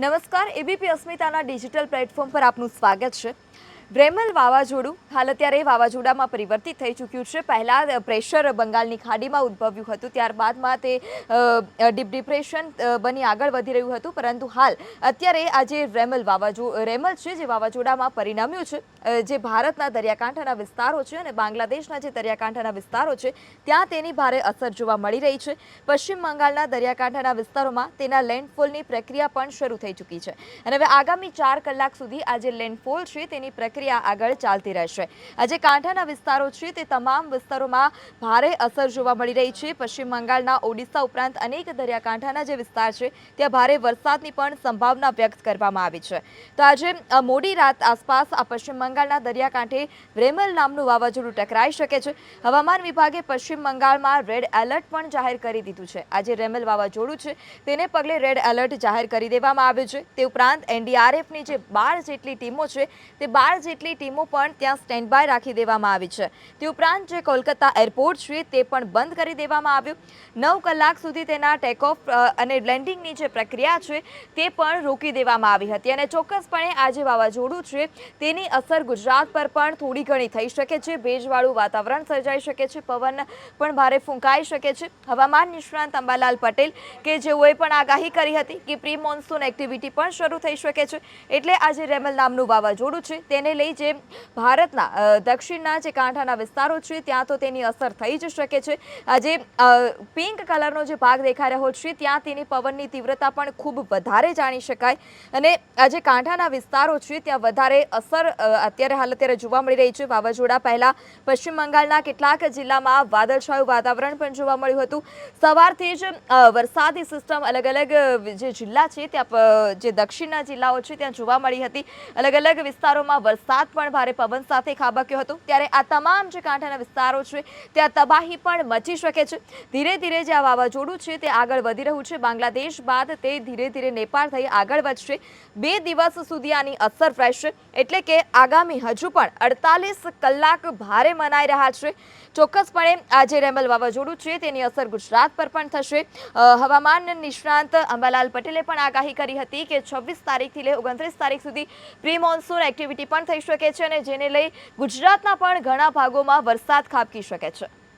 નમસ્કાર ABP અસ્મિતાના digital platform પર આપનું સ્વાગત છે. બ્રેમલ વાવાઝોડું હાલ અત્યારે વાવાઝોડામાં પરિવર્તિત થઈ ચૂક્યું છે. પહેલાં પ્રેશર બંગાળની ખાડીમાં ઉદ્ભવ્યું હતું. ત્યારબાદમાં તે ડીપ ડિપ્રેશન બની આગળ વધી રહ્યું હતું. પરંતુ હાલ અત્યારે આ જે રેમલ વાવાઝો, રેમલ છે જે વાવાઝોડામાં પરિણમ્યું છે જે ભારતના દરિયાકાંઠાના વિસ્તારો છે અને બાંગ્લાદેશના જે દરિયાકાંઠાના વિસ્તારો છે, ત્યાં તેની ભારે અસર જોવા મળી રહી છે. પશ્ચિમ બંગાળના દરિયાકાંઠાના વિસ્તારોમાં તેના લેન્ડફોલની પ્રક્રિયા પણ શરૂ થઈ ચૂકી છે. અને હવે આગામી ચાર કલાક સુધી આ જે લેન્ડફોલ છે તેની પ્રક્રિયા આગળ ચાલતી રહેશે. આજે કાંઠાના વિસ્તારો છે તે તમામ વિસ્તારોમાં ભારે અસર જોવા મળી રહી છે. પશ્ચિમ બંગાળના ઓડિશા ઉપરાંત અનેક દરિયાકાંઠાના જે વિસ્તાર છે, ત્યાં ભારે વરસાદની પણ સંભાવના વ્યક્ત કરવામાં આવી છે. તો આજે મોડી રાત આસપાસ આ પશ્ચિમ બંગાળના દરિયાકાંઠે રેમલ નામનું વાવાઝોડું ટકરાઈ શકે છે. હવામાન વિભાગે પશ્ચિમ બંગાળમાં રેડ એલર્ટ પણ જાહેર કરી દીધું છે. આજે રેમલ વાવાઝોડું છે, તેને પગલે રેડ એલર્ટ જાહેર કરી દેવામાં આવ્યું છે. તે ઉપરાંત એનડીઆરએફની જે બાર જેટલી ટીમો છે, તે બાર જેટલી ટીમો પણ ત્યાં સ્ટેન્ડ બાય રાખી દેવામાં આવી છે. તે ઉપરાંત જે કોલકાતા એરપોર્ટ છે, તે પણ બંધ કરી દેવામાં આવ્યું. નવ કલાક સુધી તેના ટેક ઓફ અને લેન્ડિંગની જે પ્રક્રિયા છે, તે પણ રોકી દેવામાં આવી હતી. અને ચોક્કસપણે આ જે વાવાઝોડું છે, તેની અસર ગુજરાત પર પણ થોડી ઘણી થઈ શકે છે. ભેજવાળું વાતાવરણ સર્જાઈ શકે છે, પવન પણ ભારે ફૂંકાઈ શકે છે. હવામાન નિષ્ણાંત અંબાલાલ પટેલ કે જેઓએ પણ આગાહી કરી હતી કે પ્રી મોન્સૂન એક્ટિવિટી પણ શરૂ થઈ શકે છે. એટલે આજે રેમલ નામનું વાવાઝોડું છે, તેને લઈ જે ભારતના દક્ષિણના જે કાંઠાના વિસ્તારો છે, ત્યાં તો તેની અસર થઈ જ શકે છે. આજે પિંક કલરનો જે ભાગ દેખાઈ રહ્યો છે, ત્યાં તેની પવનની તીવ્રતા પણ ખૂબ વધારે જાણી શકાય. અને આજે કાંઠાના વિસ્તારો છે, ત્યાં વધારે અસર અત્યારે હાલ અત્યારે જોવા મળી રહી છે. વાવાઝોડા પહેલા પશ્ચિમ બંગાળના કેટલાક જિલ્લામાં વાદળછાયું વાતાવરણ પણ જોવા મળ્યું હતું. સવારથી જ વરસાદી સિસ્ટમ અલગ અલગ જે જિલ્લા છે, ત્યાં જે દક્ષિણના જિલ્લાઓ છે, ત્યાં જોવા મળી હતી. અલગ અલગ વિસ્તારોમાં વરસાદ પણ ભારે પવન સાથે ખાબક્યો હતો. ત્યારે આ તમામ જે કાંઠાના વિસ્તારો છે, ત્યાં તબાહી પણ મચી શકે છે. ધીરે ધીરે જે આ વાવાઝોડું છે, તે આગળ વધી રહ્યું છે. બાંગ્લાદેશ બાદ તે ધીરે ધીરે નેપાળ થઈ આગળ વધશે. બે દિવસ સુધી આની અસર રહેશે. એટલે કે આગામી હજુ પણ અડતાલીસ કલાક ભારે મનાઈ રહ્યા છે. ચોક્કસપણે આ જે રેમલ વાવાઝોડું છે, તેની અસર ગુજરાત પર પણ થશે. હવામાન નિષ્ણાંત અંબાલાલ પટેલે પણ આગાહી કરી હતી કે છવ્વીસ તારીખથી લઈ ઓગણત્રીસ તારીખ સુધી પ્રી મોન્સૂન એક્ટિવિટી પણ થઈ શકે છે અને જેને લઈ ગુજરાતના પણ ઘણા ભાગોમાં વરસાદ ખાબકી શકે છે.